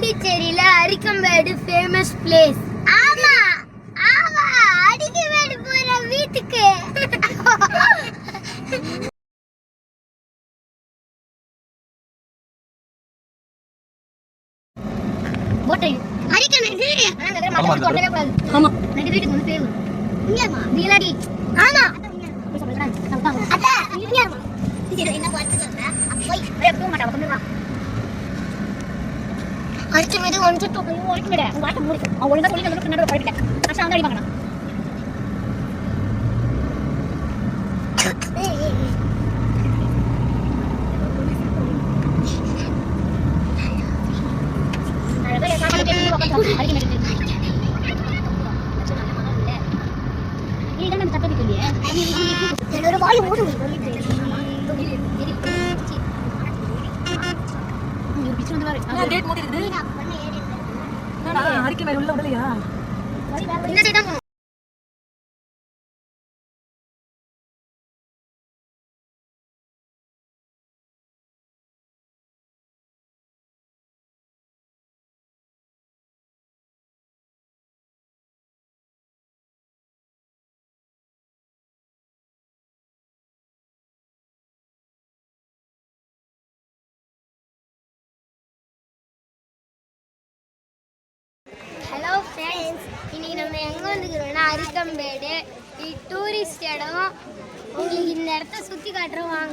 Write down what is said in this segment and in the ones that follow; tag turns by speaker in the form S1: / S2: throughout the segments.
S1: பாண்டிச்சேரியில அரிக்கம்பேடு famous place ஆமா. ஆமா. அரிக்கம்பேடு போற வீட்டுக்கு.
S2: ஆமா,
S1: ஆமா. நடி வீட்டுக்கு வந்து பேரு. இங்கமா நீலாடி. ஆமா. அத்தா என்ன பார்த்து போய். போக மாட்டா அடிச்ச மீது ஒன்று உங்க ஆட்டம் முடிக்கும் அவன் ஒழுங்கா சொல்லி வந்து பின்னாடி பழகிட்டேன் கஷ்டம் வந்து அடிப்பாங்க என்னோட வாய் மூடு.
S3: டேட் மூடி இருக்குது அரிக்கை மேல உள்ள விடலையா?
S1: இந்த சைடு தான் ஃப்ரெண்ட்ஸ் இன்னைக்கு நம்ம எங்கே வந்துக்கிறோம்னா அரிக்கம்பேடு. டூரிஸ்ட் இடம். உங்களுக்கு இந்த இடத்த சுற்றி காட்டுறோம் வாங்க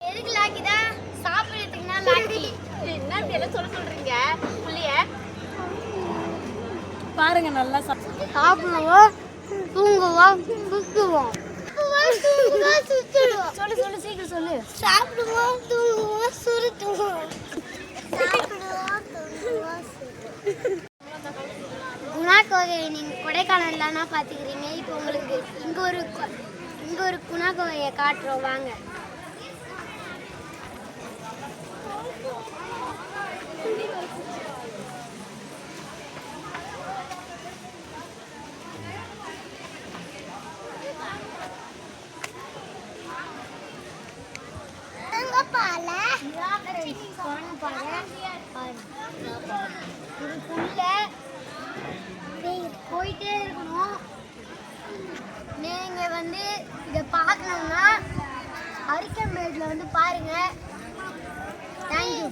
S1: எதுக்கு லாக்கிதா சாப்பிடுறதுக்குன்னா லாக்கி
S3: என்ன இப்படி எல்லாம் சொல்ல சொல்றீங்க? புள்ளிய. பாருங்க நல்லா
S1: சாப்பிடுவோம் தூங்குவோம் சுத்துவோம். சொல்லு சொல்லு சீக்கிரம் சொல்லு. சாப்பிடுவோம் தூங்குவோம். கொடைக்கானல்லானா பார்த்துக்கிறீங்க? இப்போ உங்களுக்கு இங்கே ஒரு இங்கே ஒரு குணா கோகையை காட்டுறோம். வாங்க. இதுக்குள்ள நீங்க போயிட்டே இருக்கணும். நீங்கள் வந்து இதை பார்க்கணுன்னா அரிக்கமேட்டில் வந்து பாருங்கள் தேங்க்யூ